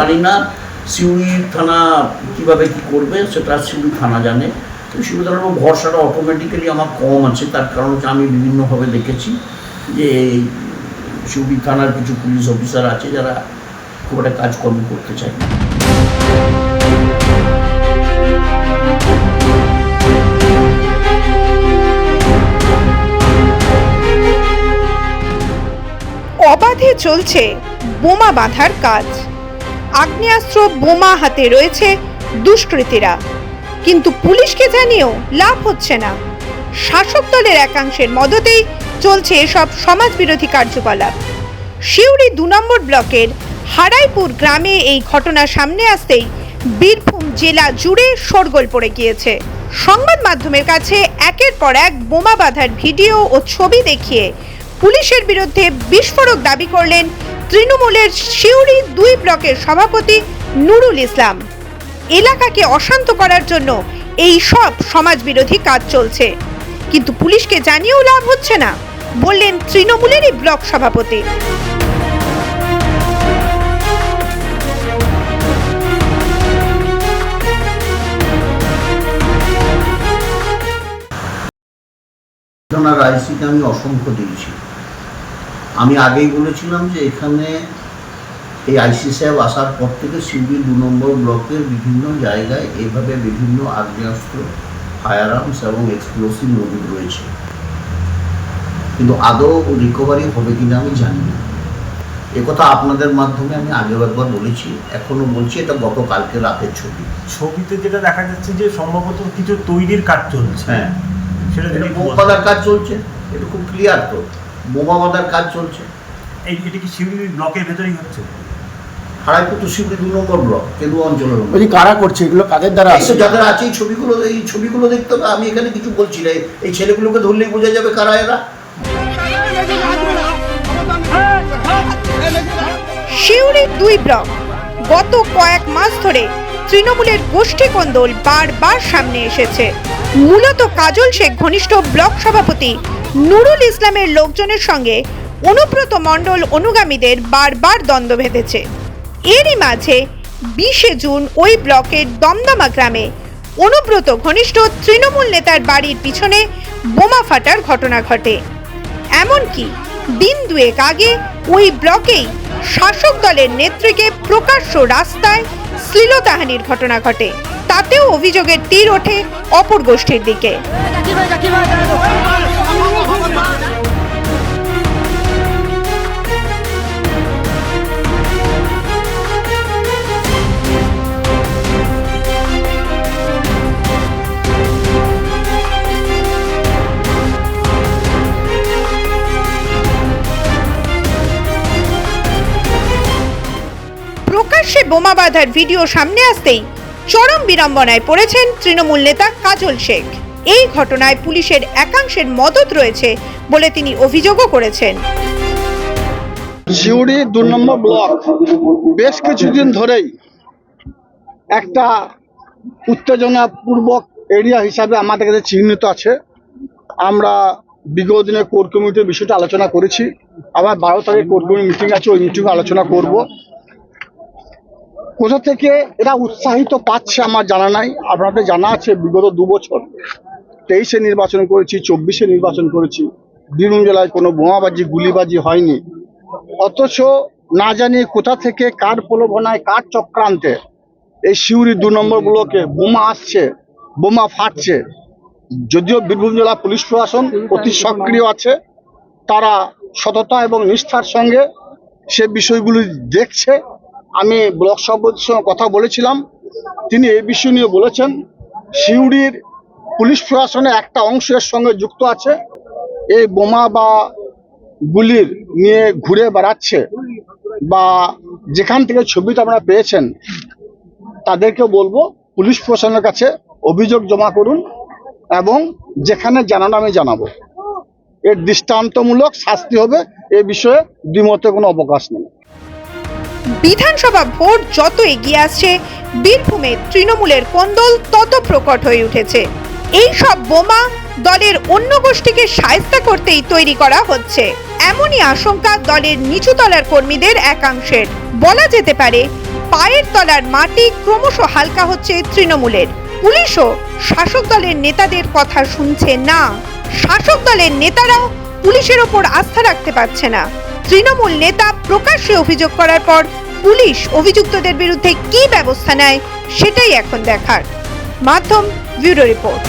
জানি না, সিউড়ি থানা কীভাবে কি করবে, সেটা সিউড়ি থানা জানে। তো সিউড়ি থানার উপর ভরসাটা অটোমেটিক্যালি আমার কম আছে, তার কারণ হচ্ছে আমি বিভিন্নভাবে দেখেছি যে এই থানার কিছু পুলিশ অফিসার আছে যারা খুব একটা কাজকর্ম করতে চায় না। অবাধে চলছে বোমা বাঁধার কাজ। আগ্নেয়াস্ত্র বোমা হাতে রয়েছে দুষ্কৃতীরা। কিন্তু পুলিশকে জানিয়েও লাভ হচ্ছে না। শাসক দলের একাংশের মদতেই চলছে এসব সমাজবিরোধী কার্যকলাপ। শিউরি দু নম্বর ব্লকের হারাইপুর গ্রামে এই ঘটনা সামনে আসতেই বীরভূম জেলা জুড়ে শোরগোল পড়ে গিয়েছে। সংবাদ মাধ্যমের কাছে একের পর এক বোমা বাঁধার ভিডিও ও ছবি দেখিয়ে পুলিশের বিরুদ্ধে বিস্ফোরক দাবি করলেন তৃণমূলের শিউরি দুই ব্লকের সভাপতি নুরুল ইসলাম। এলাকাকে অশান্ত করার জন্য এই সব সমাজবিরোধী কাজ চলছে। কিন্তু পুলিশকে জানিয়েও লাভ হচ্ছে না, বললেন তৃণমূলেরই ব্লক সভাপতি। ঘটনার আইসিকে আমি অসংখ্য দিয়েছি আমি আগেই বলেছিলাম যে এখানে এই আইসি সাহেব আসার পর থেকে সিবি দু নম্বর ব্লকের বিভিন্ন জায়গায় এভাবে বিভিন্ন আগ্নেয়াস্ত্র ফায়ার আর্মস এবং এক্সপ্লোসিভ মজুদ রয়েছে। কিন্তু আদৌ রিকভারি হবে কিনা আমি জানি না। একথা আপনাদের মাধ্যমে আমি আগেও একবার বলেছি এখনও বলছি এটা গতকালকে রাতের ছবি। ছবিতে যেটা দেখা যাচ্ছে যে সম্ভবত কিছু তৈরির কাজ চলছে। হ্যাঁ। সেটা কাজ চলছে এটা খুব ক্লিয়ার তো। বোমা বাঁধার কাজ চলছে। এই এটা কি শিউরি ব্লকের ভেতরেই হচ্ছে? হারাইপুর তো শিবরি দু নম্বর ব্লক কেদু অঞ্চলের। বলছি কারা করছে এগুলো কাদের দ্বারা তো যাদের আছে এই ছবিগুলো এই ছবিগুলো দেখতে হবে আমি এখানে কিছু বলছি না। এই- এই ছেলেগুলোকে ধরলেই বোঝা যাবে কারা এরা। শিউরি দুই ব্লক গত কয়েক মাস ধরে তৃণমূলের গোষ্ঠী কোন্দল বারবার সামনে এসেছে। মূলত কাজল শেখ ঘনিষ্ঠ ব্লক সভাপতি, নুরুল ইসলামের লোকজনের সঙ্গে অনুব্রত মণ্ডল অনুগামীদের বারবার দ্বন্দ্ব বেঁধেছে। এরই মাঝে বিশে জুন ওই ব্লকের দমদমা গ্রামে অনুব্রত ঘনিষ্ঠ তৃণমূল নেতার বাড়ির পিছনে বোমা ফাটার ঘটনা ঘটে। এমনকি দিন দুয়েক আগে ওই ব্লকেই শাসক দলের নেত্রীকে প্রকাশ্য রাস্তায় শ্লীলতাহানির ঘটনা ঘটে। তাতেও অভিযোগের তীর ওঠে অপর গোষ্ঠীর দিকে। প্রকাশ্যে বোমা বাঁধার ভিডিও সামনে আসতেই চরম বিড়ম্বনায় পড়েছেন তৃণমূল নেতা কাজল শেখ। এই ঘটনায় পুলিশের একাংশের মদত রয়েছে বলে তিনি অভিযোগও করেছেন। শিউড়ি দু নম্বর ব্লক। বেশ কিছুদিন ধরেই একটা উত্তেজনাপূর্বক এরিয়া হিসাবে আমাদের কাছে চিহ্নিত আছে। আমরা বিগত দিনে কোর কমিটির বিষয়টা আলোচনা করেছি। আবার বারো তারিখ কোর কমিটি মিটিং আছে, ওই মিটিংয়ে আলোচনা করব। কোথা থেকে এরা উৎসাহিত পাচ্ছে আমার জানা নাই। আপনাদের জানা আছে, বিগত দু বছর, তেইশে নির্বাচন করেছি, চব্বিশে নির্বাচন করেছি। বীরভূম জেলায় কোনো বোমাবাজি, গুলিবাজি হয়নি। অথচ না জানি কোথা থেকে, কার প্রলোভনায়, কার চক্রান্তে এই শিউরি দু নম্বর বোমা আসছে, বোমা ফাটছে। যদিও বীরভূম জেলা পুলিশ প্রশাসন অতি সক্রিয় আছে, তারা সততা এবং নিষ্ঠার সঙ্গে সে বিষয়গুলি দেখছে আমি ব্লক সভাপতির সঙ্গে কথা বলেছিলাম। তিনি এই বিষয় নিয়ে বলেছেন, সিউড়ির পুলিশ প্রশাসনের একটা অংশ এর সঙ্গে যুক্ত আছে। এই বোমা বা গুলির নিয়ে ঘুরে বেড়াচ্ছে বা যেখান থেকে ছবিটা আপনারা পেয়েছেন তাদেরকে বলব, পুলিশ প্রশাসনের কাছে অভিযোগ জমা করুন এবং যেখানে জানানো আমি জানাব। এর দৃষ্টান্তমূলক শাস্তি হবে, এ বিষয়ে দ্বিমতে কোনো অবকাশ নেই। বিধানসভা ভোট যত এগিয়ে আসছে, বীরভূমে তৃণমূলের কোন্দল তত প্রকট হয়ে উঠেছে। এই সব বোমা দলের অন্য গোষ্ঠীকে সায়স্তা করতেই তৈরি করা হচ্ছে। এমনই আশঙ্কা দলের নিচুতলার কর্মীদের একাংশের। বলা যেতে পারে, পায়ের তলার মাটি ক্রমশ হালকা হচ্ছে তৃণমূলের। পুলিশও শাসক দলের নেতাদের কথা শুনছে না। শাসক দলের নেতারাও পুলিশের ওপর আস্থা রাখতে পারছে না। তৃণমূল নেতা প্রকাশ্যে অভিযোগ করার পর পুলিশ অভিযুক্তদের বিরুদ্ধে কি ব্যবস্থা নেয় সেটাই এখন দেখার। মাধ্যম ব্যুরো রিপোর্ট।